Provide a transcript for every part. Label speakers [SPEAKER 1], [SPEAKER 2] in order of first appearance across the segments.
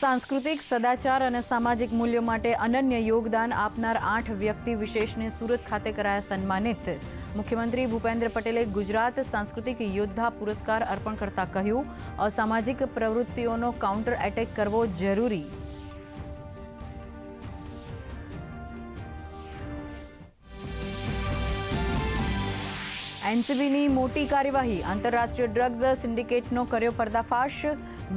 [SPEAKER 1] સાંસ્કૃતિક, સદાચાર અને સામાજિક મૂલ્યો માટે અનન્ય યોગદાન આપનાર આઠ વ્યક્તિ વિશેષને સુરત ખાતે કરાયા સન્માનિત. મુખ્યમંત્રી ભૂપેન્દ્ર પટેલે ગુજરાત સાંસ્કૃતિક યોદ્ધા પુરસ્કાર અર્પણ કરતા કહ્યું, અસામાજિક પ્રવૃત્તિઓનો કાઉન્ટર એટેક કરવો જરૂરી. એનસીબીની મોટી કાર્યવાહી. આંતરરાષ્ટ્રીય ડ્રગ્સ સિન્ડિકેટનો કર્યો પર્દાફાશ.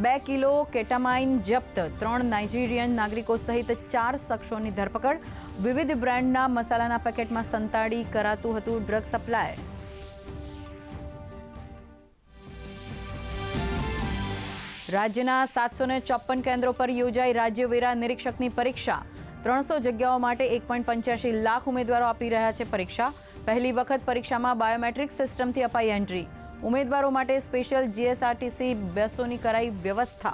[SPEAKER 1] બે કિલો કેટામાઇન જપ્ત. ત્રણ નાઇજીરિયન નાગરિકો સહિત ચાર શખ્સોની ધરપકડ. વિવિધ બ્રાન્ડના મસાલાના પેકેટમાં સંતાડી કરાતું હતું ડ્રગ સપ્લાય. રાજ્યના સાતસો ચોપન કેન્દ્રો પર યોજાઈ રાજ્ય વેરા નિરીક્ષકની પરીક્ષા. ત્રણસો જગ્યાઓ માટે એક પોઈન્ટ પંચ્યાસી લાખ ઉમેદવારો આપી રહ્યા છે પરીક્ષા. પહેલી વખત પરીક્ષામાં બાયોમેટ્રિક સિસ્ટમથી અપાઈ એન્ટ્રી. ઉમેદવારો માટે સ્પેશિયલ જીએસઆરટીસી બસોની કરાઈ વ્યવસ્થા.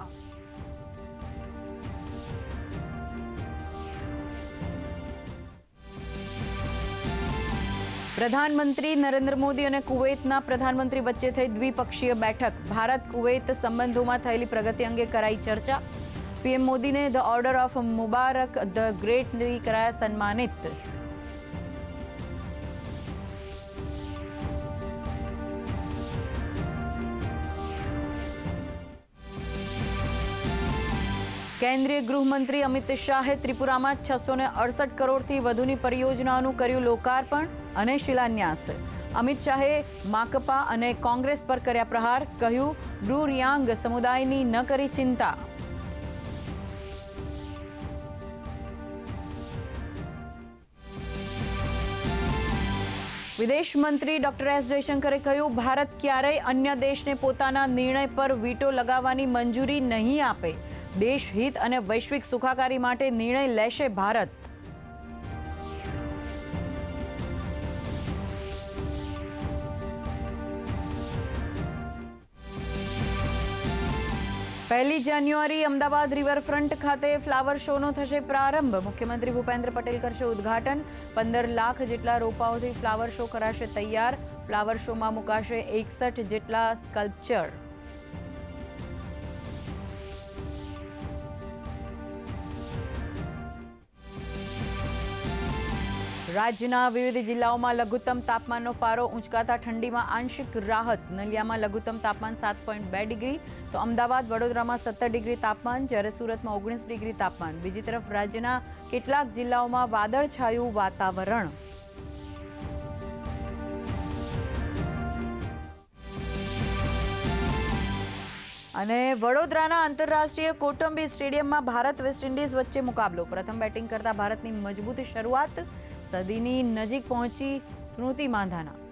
[SPEAKER 1] પ્રધાનમંત્રી નરેન્દ્ર મોદી અને કુવૈતના પ્રધાનમંત્રી વચ્ચે થઈ દ્વિપક્ષીય બેઠક. ભારત કુવૈત સંબંધોમાં થયેલી પ્રગતિ અંગે કરાઈ ચર્ચા. પીએમ મોદીને the order of Mubarak, the ગ્રેટથી કરાયા સન્માનિત. કેન્દ્રીય ગૃહમંત્રી અમિત શાહે ત્રિપુરામાં છસો ને અડસઠ કરોડથી વધુની પરિયોજનાઓનું કર્યું લોકાર્પણ અને શિલાન્યાસ. અમિત શાહે માકપા અને કોંગ્રેસ પર કર્યા પ્રહાર, કહ્યું, બ્રુ રિયાંગ સમુદાયની ન કરી ચિંતા. વિદેશ મંત્રી ડોક્ટર એસ જયશંકરે કહ્યું, ભારત ક્યારેય અન્ય દેશને પોતાના નિર્ણય પર વીટો લગાવવાની મંજૂરી નહીં આપે. દેશ હિત અને વૈશ્વિક સુખાકારી માટે નિર્ણય લેશે ભારત. પહેલી જાન્યુઆરી અમદાવાદ રિવરફ્રન્ટ ખાતે ફ્લાવર શોનો થશે પ્રારંભ. મુખ્યમંત્રી ભૂપેન્દ્ર પટેલ કરશે ઉદ્ઘાટન. પંદર લાખ જેટલા રોપાઓથી ફ્લાવર શો કરાશે તૈયાર. ફ્લાવર શોમાં મુકાશે એકસઠ જેટલા સ્કલ્પચર. રાજ્યના વિવિધ જિલ્લાઓમાં લઘુત્તમ તાપમાનનો પારો ઊંચકાતા ઠંડીમાં આંશિક રાહત. નલિયામાં લઘુત્તમ તાપમાન સાત પોઈન્ટ બે ડિગ્રી, તો અમદાવાદ, વડોદરામાં સત્તર ડિગ્રી તાપમાન, જ્યારે સુરતમાં ઓગણીસ ડિગ્રી તાપમાન. બીજી તરફ રાજ્યના કેટલાક જિલ્લાઓમાં વાદળછાયું વાતાવરણ. અને વડોદરાના આંતરરાષ્ટ્રીય કોટંબી સ્ટેડિયમમાં ભારત વેસ્ટ ઇન્ડિઝ વચ્ચે મુકાબલો. પ્રથમ બેટિંગ કરતા ભારતની મજબૂત શરૂઆત સદીની નજીક પહોંચી સ્મૃતિ માંધાના.